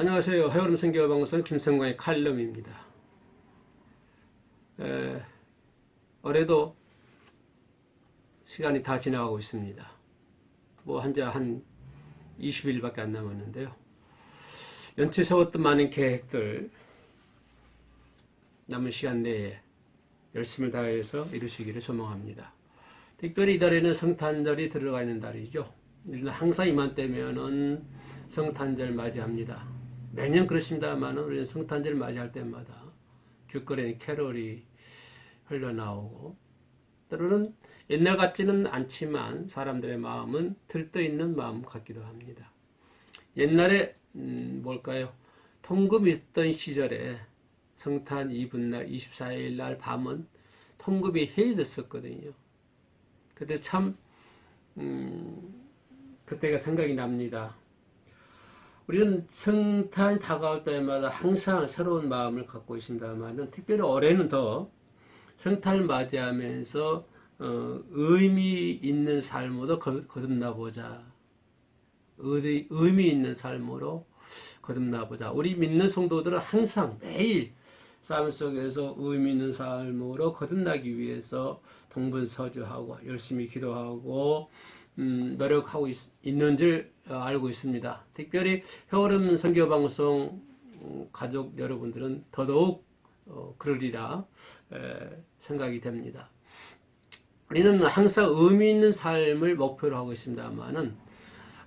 안녕하세요. 해오름 선교방송 김성광의 칼럼입니다. 에, 올해도 시간이 다 지나가고 있습니다. 뭐 한자 한 20일밖에 안 남았는데요. 연초에 세웠던 많은 계획들 남은 시간 내에 열심을 다해서 이루시기를 소망합니다. 특별히 이달에는 성탄절이 들어가 있는 달이죠. 우리는 항상 이맘때면은 성탄절 맞이합니다. 매년 그렇습니다만 우리는 성탄절 맞이할 때마다 길거리에 캐롤이 흘러나오고 때로는 옛날 같지는 않지만 사람들의 마음은 들떠 있는 마음 같기도 합니다. 옛날에 음, 뭘까요? 통금 있던 시절에 성탄 이브날 24일 날 밤은 통금이 해제됐었거든요. 그때 참 음, 그때가 생각이 납니다. 우리는 성탄이 다가올 때마다 항상 새로운 마음을 갖고 있습니다만은 특별히 올해는 더 성탄을 맞이하면서 어, 의미 있는 삶으로 거- 거듭나 보자. 의, 의미 있는 삶으로 거듭나 보자. 우리 믿는 성도들은 항상 매일 삶 속에서 의미 있는 삶으로 거듭나기 위해서 동분서주하고 열심히 기도하고 음, 노력하고 있, 있는 줄 어, 알고 있습니다. 특별히 해오름 선교 방송 음, 가족 여러분들은 더더욱 어, 그러리라 에, 생각이 됩니다. 우리는 항상 의미 있는 삶을 목표로 하고 있습니다만은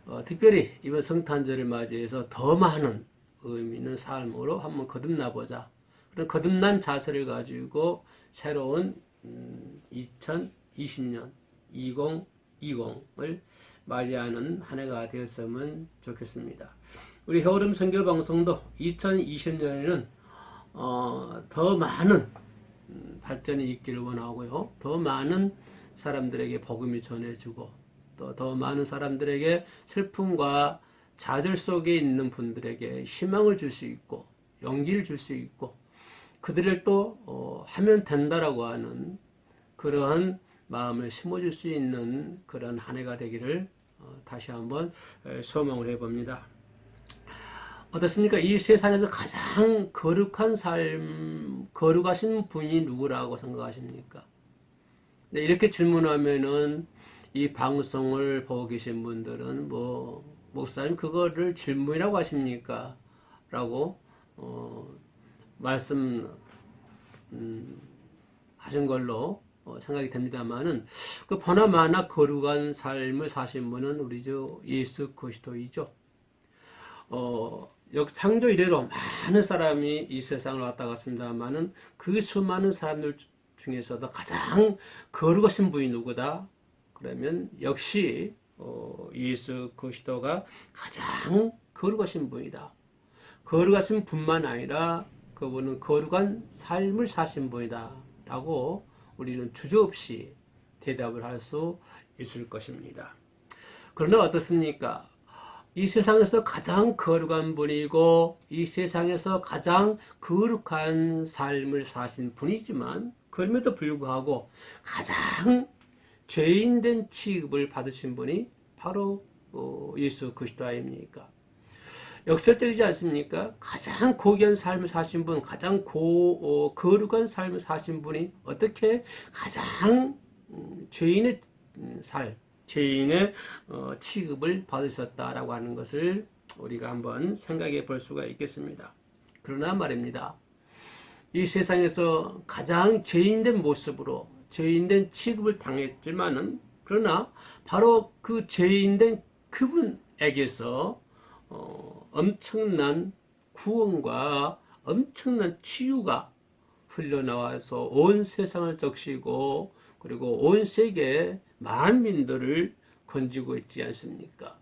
어, 특별히 이번 성탄절을 맞이해서 더 많은 의미 있는 삶으로 한번 거듭나 보자. 그런 거듭난 자세를 가지고 새로운 음, 2020년 2020을 맞이하는 한 해가 되었으면 좋겠습니다. 우리 해오름 선교 방송도 2020년에는 어, 더 많은 음, 발전이 있기를 원하고요. 더 많은 사람들에게 복음이 전해지고 또 더 많은 사람들에게 슬픔과 좌절 속에 있는 분들에게 희망을 줄 수 있고 용기를 줄 수 있고 그들을 또 어, 하면 된다라고 하는 그러한 마음을 심어줄 수 있는 그런 한 해가 되기를 어, 다시 한번 에, 소망을 해봅니다. 어떻습니까? 이 세상에서 가장 거룩한 삶, 거룩하신 분이 누구라고 생각하십니까? 네, 이렇게 질문하면은 이 방송을 보고 계신 분들은 뭐 목사님 그거를 질문이라고 하십니까? 라고 어, 말씀 음, 하신 걸로 어, 생각이 됩니다만은 그 보나마나 거룩한 삶을 사신 분은 우리 주 예수 그리스도이죠. 어, 역 창조 이래로 많은 사람이 이 세상을 왔다 갔습니다만은 그 수많은 사람들 중에서도 가장 거룩하신 분이 누구다? 그러면 역시 어, 예수 그리스도가 가장 거룩하신 분이다. 거룩하신 분만 아니라 그분은 거룩한 삶을 사신 분이다. 라고 우리는 주저없이 대답을 할 수 있을 것입니다. 그러나 어떻습니까? 이 세상에서 가장 거룩한 분이고 이 세상에서 가장 거룩한 삶을 사신 분이지만 그럼에도 불구하고 가장 죄인된 취급을 받으신 분이 바로 어, 예수 그리스도 아닙니까? 역설적이지 않습니까? 가장 고귀한 삶을 사신 분, 가장 고, 어, 거룩한 삶을 사신 분이 어떻게 가장 음, 죄인의 음, 삶, 죄인의 어, 취급을 받으셨다라고 하는 것을 우리가 한번 생각해 볼 수가 있겠습니다. 그러나 말입니다. 이 세상에서 가장 죄인된 모습으로 죄인된 취급을 당했지만은 그러나 바로 그 죄인된 그분에게서 어, 엄청난 구원과 엄청난 치유가 흘러나와서 온 세상을 적시고 그리고 온 세계 만민들을 건지고 있지 않습니까?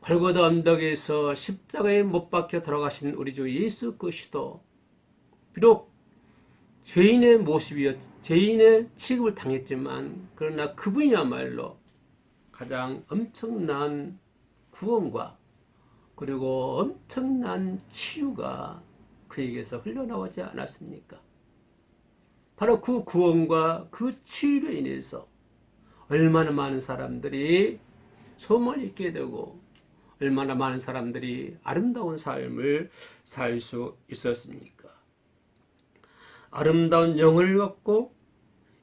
골고다 언덕에서 십자가에 못 박혀 돌아가신 우리 주 예수 그리스도 비록 죄인의 모습이었 죄인의 취급을 당했지만 그러나 그분이야말로 가장 엄청난 구원과 그리고 엄청난 치유가 그에게서 흘러나오지 않았습니까? 바로 그 구원과 그 치유로 인해서 얼마나 많은 사람들이 소망을 잊게 되고 얼마나 많은 사람들이 아름다운 삶을 살 수 있었습니까? 아름다운 영을 갖고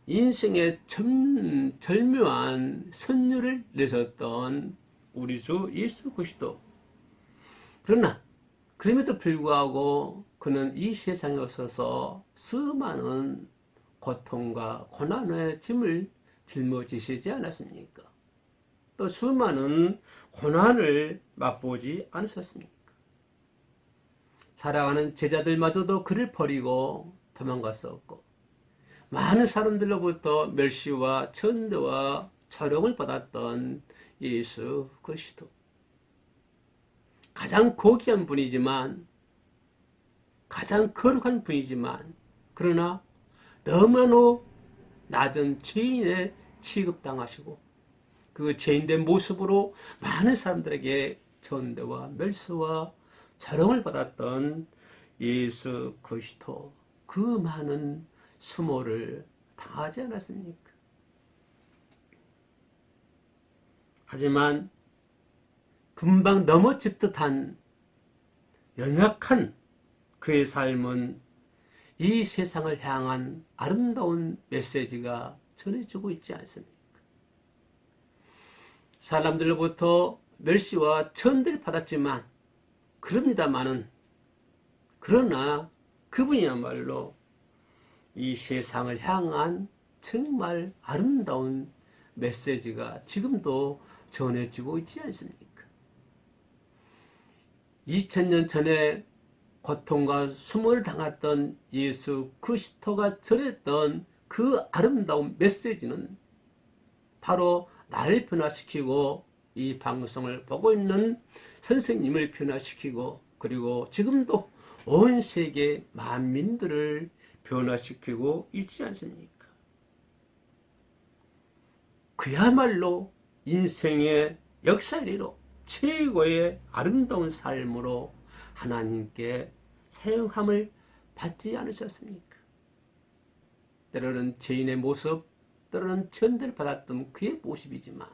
인생의 점, 절묘한 선율을 내셨던 우리 주 예수 그리스도. 그러나 그럼에도 불구하고 그는 이 세상에 없어서 수많은 고통과 고난의 짐을 짊어지시지 않았습니까? 또 수많은 고난을 맛보지 않으셨습니까? 사랑하는 제자들마저도 그를 버리고 도망갔었고 많은 사람들로부터 멸시와 천대와 처령을 받았던 예수 그리스도 가장 고귀한 분이지만 가장 거룩한 분이지만 그러나 너무나도 낮은 죄인에 취급당하시고 그 죄인된 모습으로 많은 사람들에게 전대와 멸수와 자랑을 받았던 예수 그리스도 그 많은 수모를 당하지 않았습니까? 하지만 금방 넘어질 듯한 연약한 그의 삶은 이 세상을 향한 아름다운 메시지가 전해지고 있지 않습니까? 사람들로부터 멸시와 천대를 받았지만 그럽니다마는 그러나 그분이야말로 이 세상을 향한 정말 아름다운 메시지가 지금도 전해지고 있지 않습니까? 2000년 전에 고통과 수모를 당했던 예수 그리스도가 전했던 그 아름다운 메시지는 바로 나를 변화시키고 이 방송을 보고 있는 선생님을 변화시키고 그리고 지금도 온 세계 만민들을 변화시키고 있지 않습니까? 그야말로 인생의 역사리로 최고의 아름다운 삶으로 하나님께 사용함을 받지 않으셨습니까? 때로는 죄인의 모습, 때로는 천대를 받았던 그의 모습이지만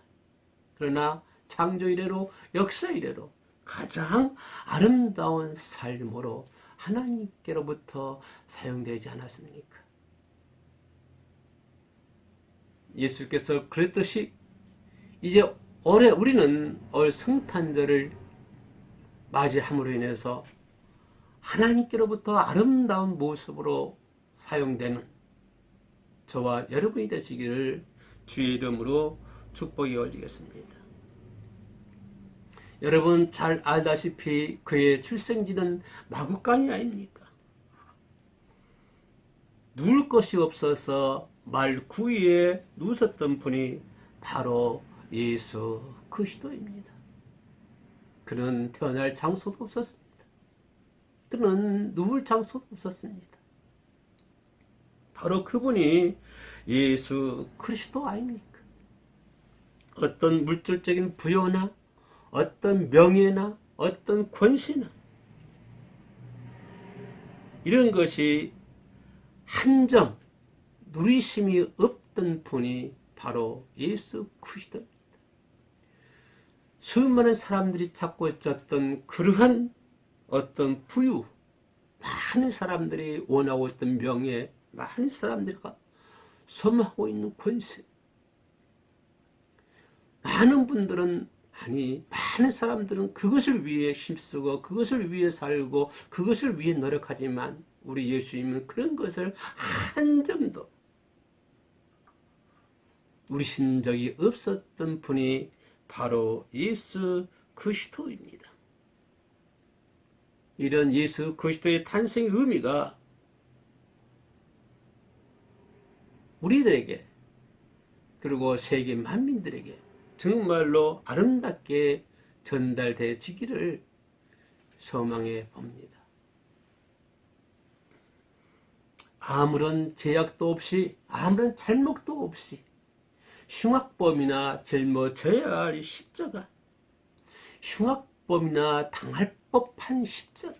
그러나 창조 이래로 역사 이래로 가장 아름다운 삶으로 하나님께로부터 사용되지 않았습니까? 예수께서 그랬듯이 이제 올해 우리는 올 성탄절을 맞이함으로 인해서 하나님께로부터 아름다운 모습으로 사용되는 저와 여러분이 되시기를 주의 이름으로 축복이 올리겠습니다. 여러분 잘 알다시피 그의 출생지는 마구간이 아닙니까? 누울 것이 없어서 말 구이에 누웠던 분이 바로 예수 그리스도입니다. 그는 태어날 장소도 없었습니다. 그는 누울 장소도 없었습니다. 바로 그분이 예수 그리스도 아닙니까? 어떤 물질적인 부여나 어떤 명예나 어떤 권세나 이런 것이 한점 누리심이 없던 분이 바로 예수 그리스도입니다. 수많은 사람들이 찾고 있었던 그러한 어떤 부유, 많은 사람들이 원하고 있던 명예, 많은 사람들과 소망하고 있는 권세. 많은 분들은 아니 많은 사람들은 그것을 위해 힘쓰고 그것을 위해 살고 그것을 위해 노력하지만 우리 예수님은 그런 것을 한 점도 누리신 적이 없었던 분이 바로 예수 그리스도입니다. 이런 예수 그리스도의 탄생의 의미가 우리들에게 그리고 세계 만민들에게 정말로 아름답게 전달되지기를 소망해 봅니다. 아무런 제약도 없이 아무런 잘못도 없이 흉악범이나 짊어져야 할 십자가 흉악범이나 당할 법한 십자가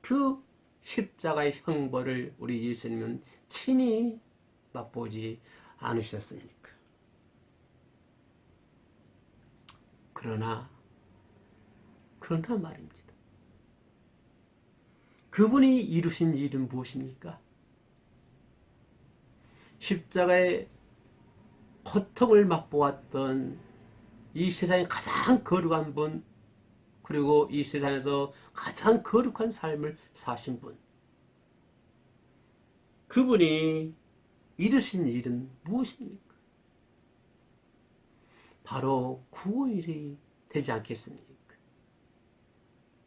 그 십자가의 형벌을 우리 예수님은 친히 맛보지 않으셨습니까? 그러나 그러나 말입니다. 그분이 이루신 일은 무엇입니까? 십자가의 고통을 맛보았던 이 세상의 가장 거룩한 분, 그리고 이 세상에서 가장 거룩한 삶을 사신 분. 그분이 이루신 일은 무엇입니까? 바로 구원일이 되지 않겠습니까?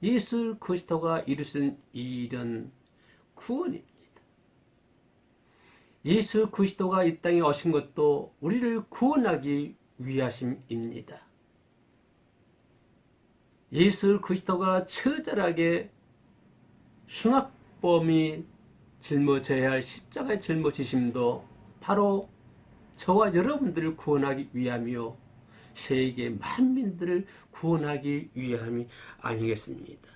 예수 그리스도가 이루신 이 일은 구원입니다. 예수 그리스도가 이 땅에 오신 것도 우리를 구원하기 위하심입니다. 예수 그리스도가 처절하게 흉악범이 짊어져야 할 십자가의 짊어지심도 바로 저와 여러분들을 구원하기 위함이요 세계 만민들을 구원하기 위함이 아니겠습니까?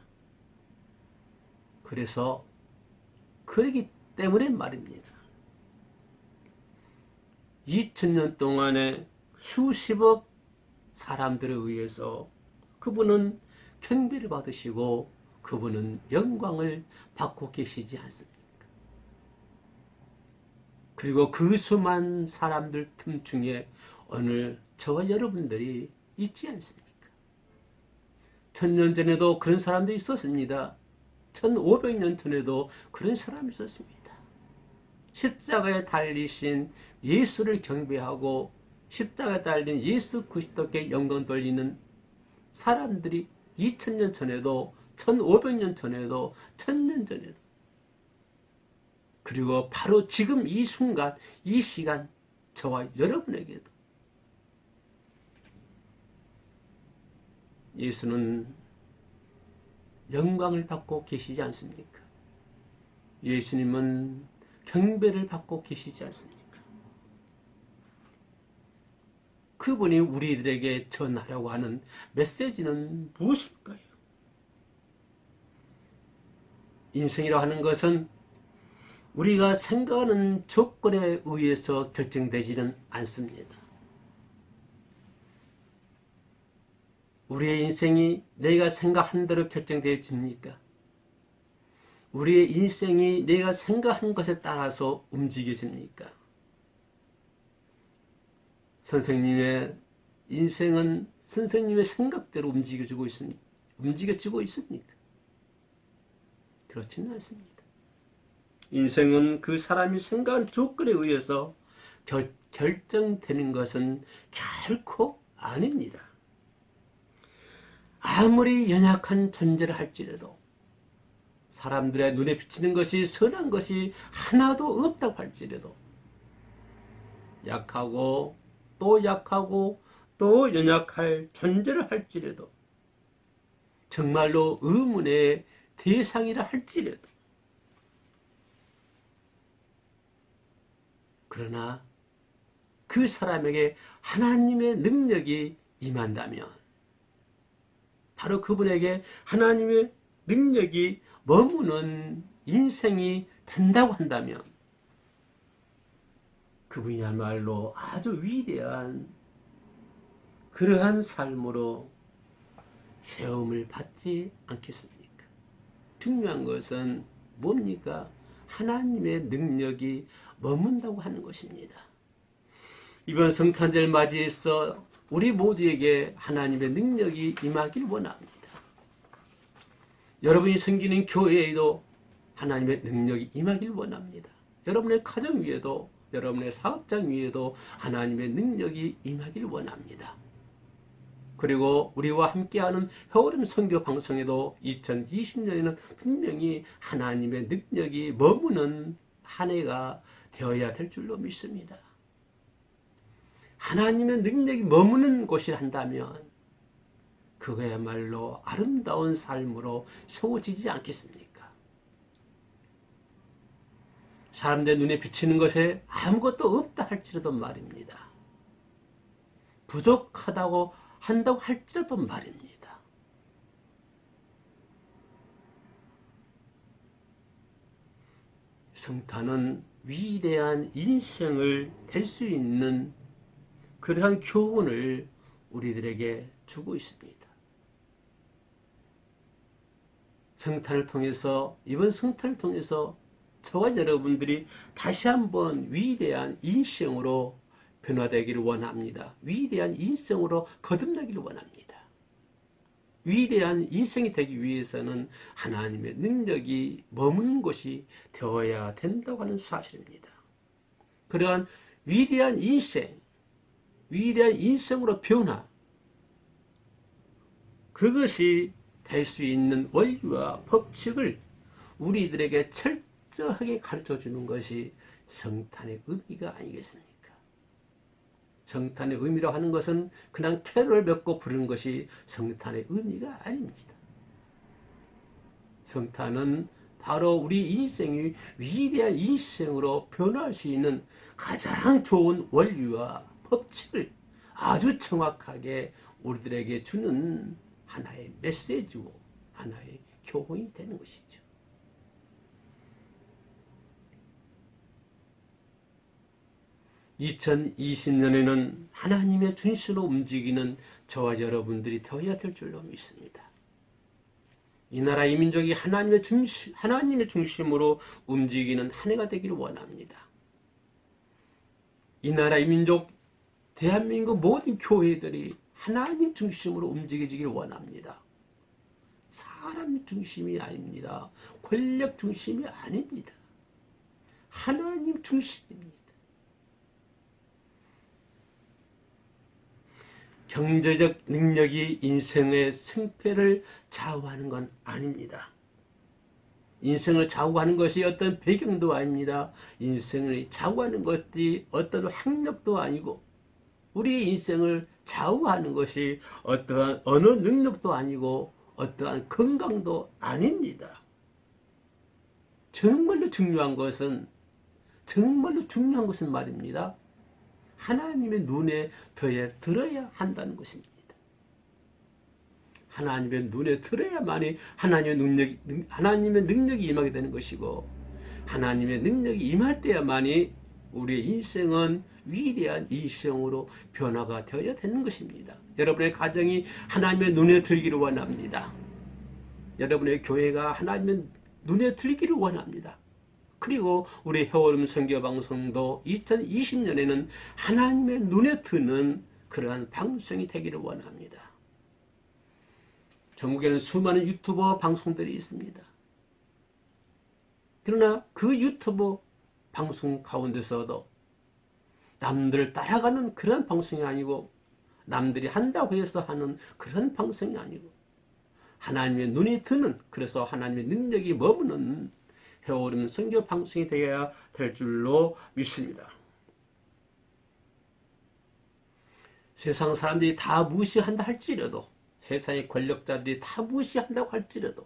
그래서 그러기 때문에 말입니다. 2000년 동안에 수십억 사람들에 의해서 그분은 경배를 받으시고 그분은 영광을 받고 계시지 않습니까? 그리고 그 수많은 사람들 틈 중에 오늘 저와 여러분들이 있지 않습니까? 천년 전에도 그런 사람들이 있었습니다. 1500년 전에도 그런 사람이 있었습니다. 십자가에 달리신 예수를 경배하고 십자가에 달린 예수 그리스도께 영광 돌리는 사람들이 2000년 전에도 1500년 전에도 1000년 전에도 그리고 바로 지금 이 순간 이 시간 저와 여러분에게도 예수는 영광을 받고 계시지 않습니까? 예수님은 경배를 받고 계시지 않습니까? 그분이 우리들에게 전하려고 하는 메시지는 무엇일까요? 인생이라 하는 것은 우리가 생각하는 조건에 의해서 결정되지는 않습니다. 우리의 인생이 내가 생각한 대로 결정되어집니까? 우리의 인생이 내가 생각한 것에 따라서 움직여집니까? 선생님의 인생은 선생님의 생각대로 움직여지고 있습니까? 움직여지고 있습니까? 그렇지는 않습니다. 인생은 그 사람이 생각한 조건에 의해서 결, 결정되는 것은 결코 아닙니다. 아무리 연약한 존재를 할지라도 사람들의 눈에 비치는 것이 선한 것이 하나도 없다고 할지라도 약하고 또 약하고 또 연약할 존재를 할지라도 정말로 의문의 대상이라 할지라도. 그러나 그 사람에게 하나님의 능력이 임한다면 바로 그분에게 하나님의 능력이 머무는 인생이 된다고 한다면 그분이야말로 아주 위대한 그러한 삶으로 세움을 받지 않겠습니까? 중요한 것은 뭡니까? 하나님의 능력이 머문다고 하는 것입니다. 이번 성탄절 맞이해서 우리 모두에게 하나님의 능력이 임하길 원합니다. 여러분이 섬기는 교회에도 하나님의 능력이 임하길 원합니다. 여러분의 가정 위에도 여러분의 사업장 위에도 하나님의 능력이 임하길 원합니다. 그리고 우리와 함께하는 효름 선교 방송에도 2020년에는 분명히 하나님의 능력이 머무는 한 해가 되어야 될 줄로 믿습니다. 하나님의 능력이 머무는 곳이 한다면 그거야말로 아름다운 삶으로 세워지지 않겠습니까? 사람들 눈에 비치는 것에 아무것도 없다 할지라도 말입니다. 부족하다고 한다고 할지라도 말입니다. 성탄은 위대한 인생을 될 수 있는 그러한 교훈을 우리들에게 주고 있습니다. 성탄을 통해서 이번 성탄을 통해서 저와 여러분들이 다시 한번 위대한 인생으로 변화되기를 원합니다. 위대한 인생으로 거듭나기를 원합니다. 위대한 인생이 되기 위해서는 하나님의 능력이 머무는 곳이 되어야 된다고 하는 사실입니다. 그러한 위대한 인생, 위대한 인생으로 변화, 그것이 될 수 있는 원리와 법칙을 우리들에게 철 저하게 가르쳐 주는 것이 성탄의 의미가 아니겠습니까? 성탄의 의미로 하는 것은 그냥 캐롤 맺고 부르는 것이 성탄의 의미가 아닙니다. 성탄은 바로 우리 인생이 위대한 인생으로 변화할 수 있는 가장 좋은 원리와 법칙을 아주 정확하게 우리들에게 주는 하나의 메시지고 하나의 교훈이 되는 것이죠. (2020년에는) 하나님의 준수로 움직이는 저와 여러분들이 되어야 될 줄로 믿습니다. 이 나라 이 민족이 하나님의 중심, 하나님의 중심으로 움직이는 한 해가 되기를 원합니다. 이 나라 이 민족, 대한민국 모든 교회들이 하나님 중심으로 움직여지길 원합니다. 사람 중심이 아닙니다. 권력 중심이 아닙니다. 하나님 중심입니다. 경제적 능력이 인생의 승패를 좌우하는 건 아닙니다. 인생을 좌우하는 것이 어떤 배경도 아닙니다. 인생을 좌우하는 것이 어떤 학력도 아니고 우리 인생을 좌우하는 것이 어떠한 어느 능력도 아니고 어떠한 건강도 아닙니다. 정말로 중요한 것은 정말로 중요한 것은 말입니다. 하나님의 눈에 더해 들어야 한다는 것입니다. 하나님의 눈에 들어야만이 하나님의 능력이 하나님의 능력이 임하게 되는 것이고 하나님의 능력이 임할 때야만이 우리의 인생은 위대한 인생으로 변화가 되어야 되는 것입니다. 여러분의 가정이 하나님의 눈에 들기를 원합니다. 여러분의 교회가 하나님의 눈에 들기를 원합니다. 그리고 우리 해오름 선교 방송도 2020년에는 하나님의 눈에 드는 그러한 방송이 되기를 원합니다. 전국에는 수많은 유튜버 방송들이 있습니다. 그러나 그 유튜버 방송 가운데서도 남들을 따라가는 그런 방송이 아니고 남들이 한다고 해서 하는 그런 방송이 아니고 하나님의 눈이 드는 그래서 하나님의 능력이 머무는 해오름 선교 방송이 되어야 될 줄로 믿습니다. 세상 사람들이 다 무시한다 할지라도 세상의 권력자들이 다 무시한다고 할지라도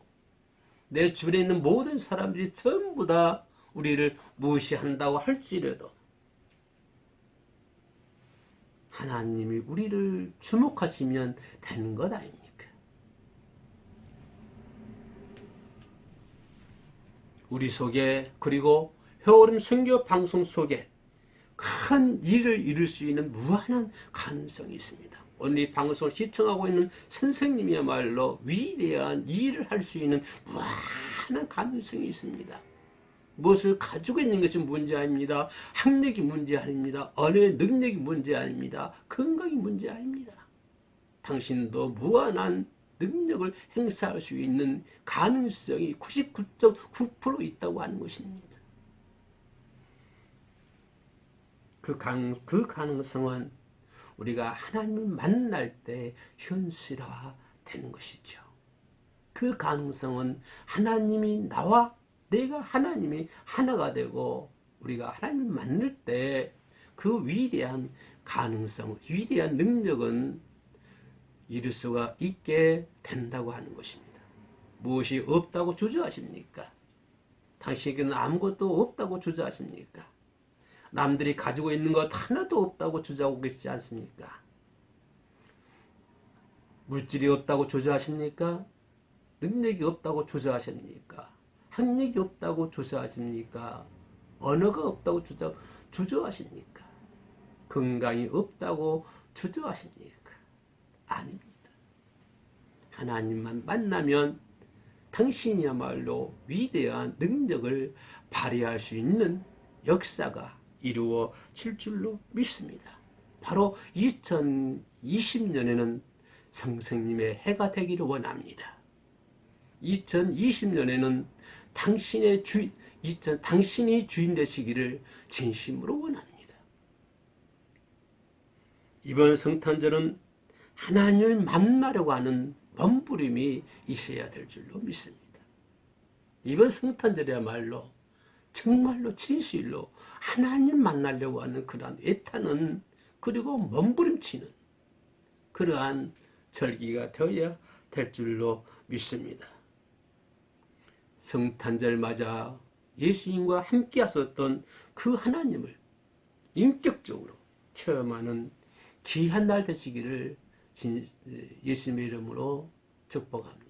내 주변에 있는 모든 사람들이 전부 다 우리를 무시한다고 할지라도 하나님이 우리를 주목하시면 되는 것 아닙니까? 우리 속에 그리고 회오름 선교 방송 속에 큰 일을 이룰 수 있는 무한한 가능성이 있습니다. 오늘 이 방송을 시청하고 있는 선생님이야말로 위대한 일을 할 수 있는 무한한 가능성이 있습니다. 무엇을 가지고 있는 것이 문제 아닙니다. 학력이 문제 아닙니다. 언어의 능력이 문제 아닙니다. 건강이 문제 아닙니다. 당신도 무한한 능력을 행사할 수 있는 가능성이 99.9% 있다고 하는 것입니다. 그, 강, 그 가능성은 우리가 하나님을 만날 때 현실화 되는 것이죠. 그 가능성은 하나님이 나와 내가 하나님이 하나가 되고 우리가 하나님을 만날 때 그 위대한 가능성, 위대한 능력은 이룰 수가 있게 된다고 하는 것입니다. 무엇이 없다고 주저하십니까? 당신에게는 아무것도 없다고 주저하십니까? 남들이 가지고 있는 것 하나도 없다고 주저하고 계시지 않습니까? 물질이 없다고 주저하십니까? 능력이 없다고 주저하십니까? 학력이 없다고 주저하십니까? 언어가 없다고 주저, 주저하십니까? 건강이 없다고 주저하십니까? 아닙니다. 하나님만 만나면 당신이야말로 위대한 능력을 발휘할 수 있는 역사가 이루어질 줄로 믿습니다. 바로 2020년에는 성생님의 해가 되기를 원합니다. 2020년에는 당신의 주, 2000, 당신이 주인 되시기를 진심으로 원합니다. 이번 성탄절은 하나님을 만나려고 하는 몸부림이 있어야 될 줄로 믿습니다. 이번 성탄절이야말로 정말로 진실로 하나님 만나려고 하는 그러한 애타는 그리고 몸부림치는 그러한 절기가 되어야 될 줄로 믿습니다. 성탄절 맞아 예수님과 함께 하셨던 그 하나님을 인격적으로 체험하는 귀한 날 되시기를 진- 예수님의 이름으로 축복합니다.